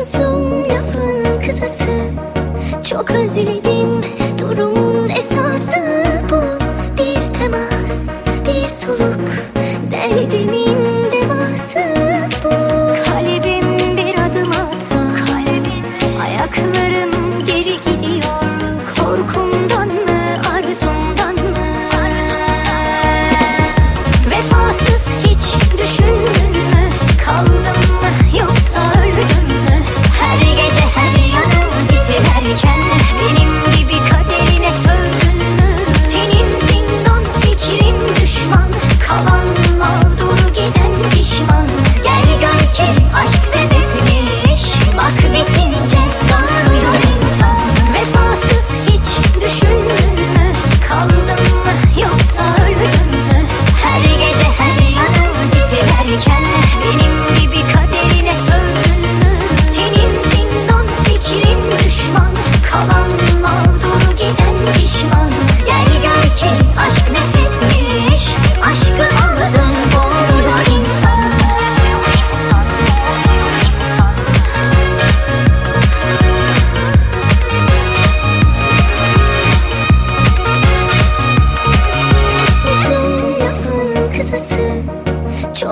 uzun lafın kısası? Çok özledim durumun esası Bu. Bir temas, bir soluk derdimin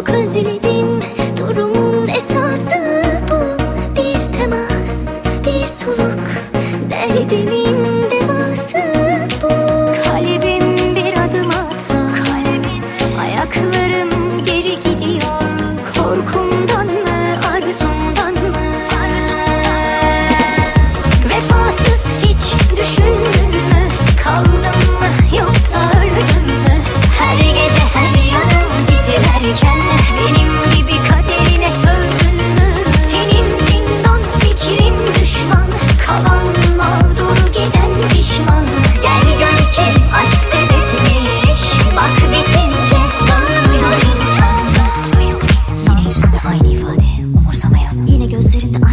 Cause it is still sitting